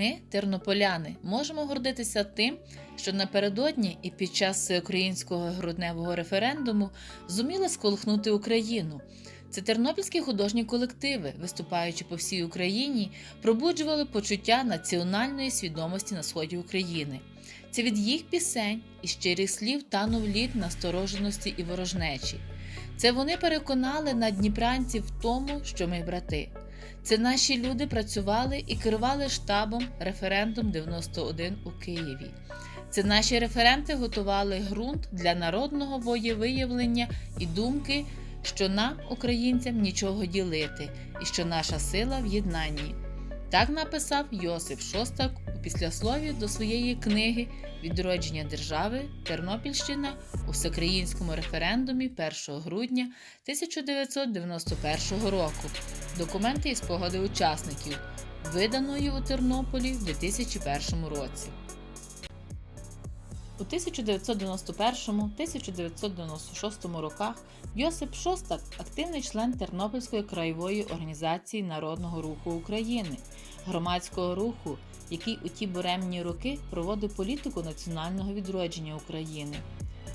Ми, тернополяни, можемо гордитися тим, що напередодні і під час всеукраїнського грудневого референдуму зуміли сколихнути Україну. Це тернопільські художні колективи, виступаючи по всій Україні, пробуджували почуття національної свідомості на сході України. Це від їх пісень і щирих слів танув лід настороженості і ворожнечі. Це вони переконали надніпранців в тому, що ми брати. Це наші люди працювали і керували штабом референдум 91 у Києві. Це наші референти готували ґрунт для народного воєвиявлення і думки, що нам, українцям, нічого ділити, і що наша сила в єднанні. Так написав Йосип Шостак післяслові до своєї книги Відродження держави Тернопільщина у всеукраїнському референдумі 1 грудня 1991 року. Документи і спогади учасників, виданої у Тернополі в 2001 році. У 1991-1996 роках Йосип Шостак активний член Тернопільської краєвої організації Народного руху України, громадського руху, який у ті буремні роки проводив політику національного відродження України.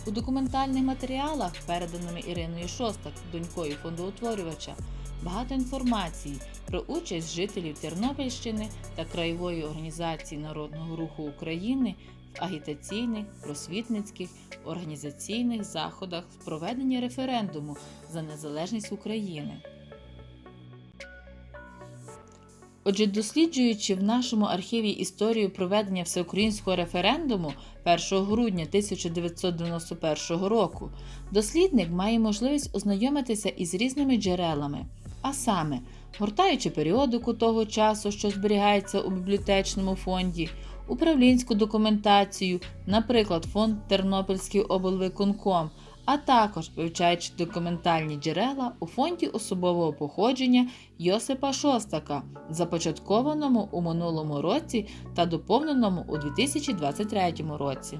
У документальних матеріалах, переданими Іриною Шостак, донькою фондоутворювача, багато інформації про участь жителів Тернопільщини та краєвої організації Народного руху України агітаційних, просвітницьких, організаційних заходах з проведення референдуму за незалежність України. Отже, досліджуючи в нашому архіві історію проведення всеукраїнського референдуму 1 грудня 1991 року, дослідник має можливість ознайомитися із різними джерелами, а саме, гортаючи періодику того часу, що зберігається у бібліотечному фонді, управлінську документацію, наприклад, фонд Тернопільський облвиконком, а також вивчаючи документальні джерела у фонді особового походження Йосипа Шостака, започаткованому у минулому році та доповненому у 2023 році.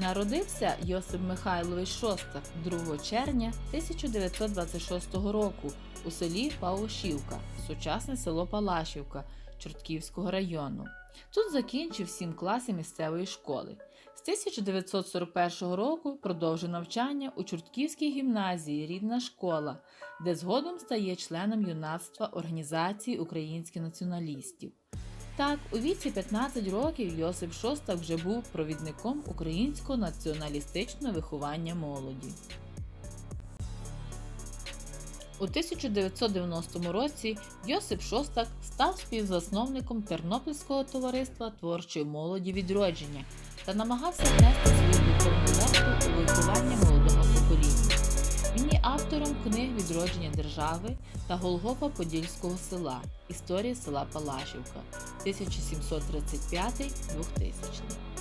Народився Йосип Михайлович Шостак 2 червня 1926 року у селі Паушівка, сучасне село Палашівка Чортківського району. Тут закінчив сім класів місцевої школи. З 1941 року продовжив навчання у Чортківській гімназії Рідна школа, де згодом стає членом юнацтва Організації українських націоналістів. Так, у віці 15 років Йосип Шостак вже був провідником українського націоналістичного виховання молоді. У 1990 році Йосип Шостак став співзасновником Тернопільського товариства творчої молоді відродження та намагався внести свою духовну лепту у виховання молодого покоління. Автором книг Відродження держави та Голгофа Подільського села Історія села Палашівка 1735-2000.